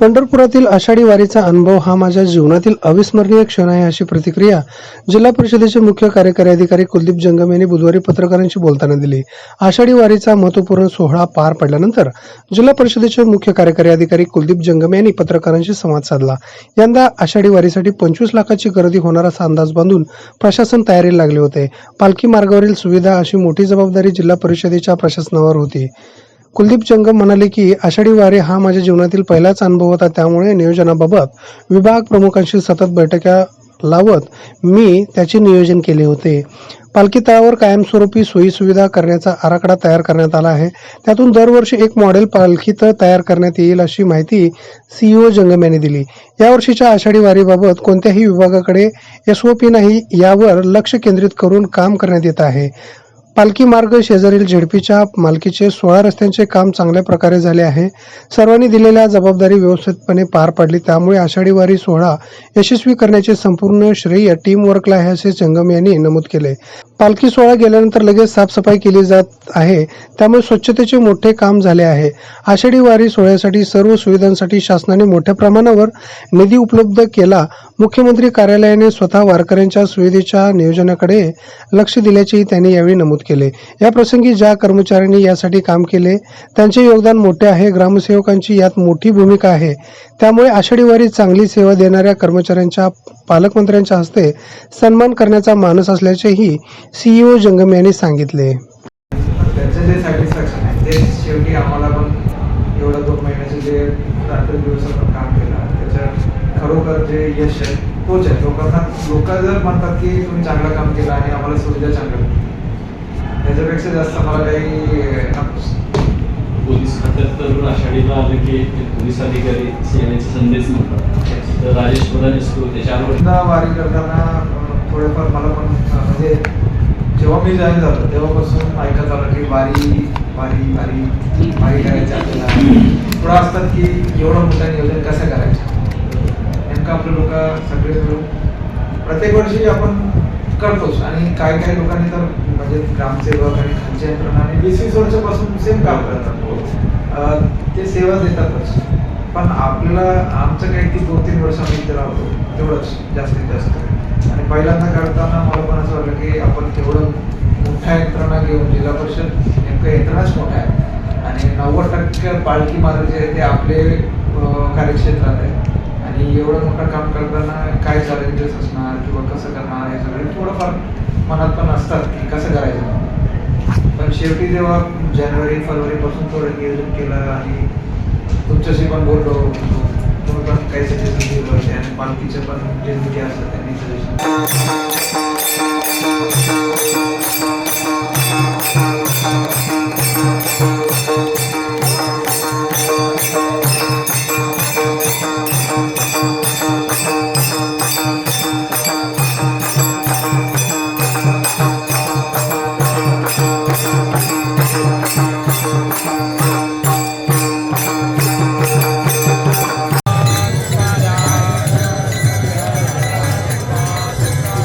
पंढरपुरातील आषाढी वारीचा अनुभव हा माझ्या जीवनातील अविस्मरणीय क्षण आहे अशी प्रतिक्रिया जिल्हा परिषदेचे मुख्य कार्यकारी अधिकारी कुलदीप जंगम यांनी बुधवारी पत्रकारांशी बोलताना दिली. आषाढी वारीचा महत्त्वपूर्ण सोहळा पार पडल्यानंतर जिल्हा परिषदेचे मुख्य कार्यकारी अधिकारी कुलदीप जंगम यांनी पत्रकारांशी संवाद साधला. यंदा आषाढी वारीसाठी पंचवीस लाखाची गर्दी होणार असा अंदाज बांधून प्रशासन तयारीला लागले होते. पालखी मार्गावरील सुविधा अशी मोठी जबाबदारी जिल्हा परिषदेच्या प्रशासनावर होती. कुलदीप जंगम म्हणाले की आषाढी वारी हा माझ्या जीवनातील पहिलाच अनुभव होता. त्यामुळे नियोजनाबाबत विभाग प्रमुखांशी सतत बैठका लावत मी त्याचे नियोजन केले होते. पालखी तळावर कायमस्वरूपी सोयीसुविधा करण्याचा आराखडा तयार करण्यात आला आहे. त्यातून दरवर्षी एक मॉडेल पालखी तळ तयार करण्यात येईल अशी माहिती सीईओ जंगम यांनी दिली. यावर्षीच्या आषाढी वारीबाबत कोणत्याही विभागाकडे एसओपी ओ पी नाही यावर लक्ष केंद्रित करून काम करण्यात येत आहे. पालखी मार्ग शेजारील झेडपीच्या मालकीचे सोळा रस्त्यांचे काम चांगल्या प्रकारे झाले आहे. सर्वांनी दिलेल्या जबाबदारी व्यवस्थितपणे पार पाडली. त्यामुळे आषाढी वारी सोहळा यशस्वी करण्याचे संपूर्ण श्रेय टीम वर्कला आहे असे जंगम यांनी नमूद केले. पालखी सोहळा गेल्यानंतर लगेच साफसफाई केली जात आहे. त्यामुळे स्वच्छतेचे मोठे काम झाले आहे. आषाढी वारी सोहळ्यासाठी सर्व सुविधांसाठी शासनाने मोठ्या प्रमाणावर निधी उपलब्ध केला. मुख्यमंत्री कार्यालयाने स्वतः वारकऱ्यांच्या सुविधेच्या नियोजनाकडे लक्ष दिल्याचेही त्यांनी यावेळी नमूद केले. याप्रसंगी ज्या कर्मचाऱ्यांनी यासाठी काम केले त्यांचे योगदान मोठे आहे. ग्रामसेवकांची यात मोठी भूमिका आहे. त्यामुळे आषाढी वारी चांगली सेवा देणाऱ्या कर्मचाऱ्यांच्या पालकमंत्र्यांच्या हस्ते सन्मान करण्याचा मानस असल्याचेही सीईओ जंगम यांनी सांगितले. शेवटी आम्हाला पण एवढं दोन महिन्याचे जे रात्री दिवस आपण काम केलं खरोखर जे यश आहे तोच आहे लोकांना लोक जर म्हणतात की तुम्ही चांगलं काम केलं आणि आम्हाला सुविधा चांगल्या भेटल्या. त्याच्यापेक्षा जास्त मला काही. पोलीस खात्यात तर आषाढीला आलं की पोलीस अधिकारी सेवेचे संदेश म्हणतात तर राजेश प्रधान असतो त्याच्यावर वारी करताना थोडंफार मला पण म्हणजे जेव्हा मी जॉईन झालो तेव्हापासून ऐकत आलं की वारी वारी वारी वारी करायची आपल्याला थोडं असतात की एवढं मोठं नियोजन कसं करायचं नेमकं आपले लोक सगळे मिळून प्रत्येक वर्षी आपण करतोच आणि काही काही लोकांनी तर म्हणजे ग्रामसेवक आणि खालच्या यंत्रणाने वीस वीस वर्षापासून सेम काम करतात. ते सेवा देतातच. पण आपल्याला आमचं काही की दोन तीन वर्ष आम्ही इथे राहतो. तेवढंच जास्तीत जास्त. आणि पहिल्यांदा काढताना मला पण असं वाटलं की आपण तेवढं मोठ्या यंत्रणा घेऊन जिल्हा परिषद नेमकं यंत्रणाच मोठ्या आहे. आणि नव्वद टक्के पालखी मार्ग जे आहे ते आपले कार्यक्षेत्रात आहे. आणि एवढं मोठं काम करताना काय चॅलेंजेस असणार किंवा कसं करणार हे सगळे? थोडंफार मनात पण असतात की कसं करायचं? पण शेवटी जेव्हा जानेवारी फरवरीपासून थोडं नियोजन केलं आणि तुमच्याशी पण बोललो तुम्ही पण काही सजेशन दिलं होते आणि पालखीचे पण जे मीडिया असतात त्यांनी सजेशन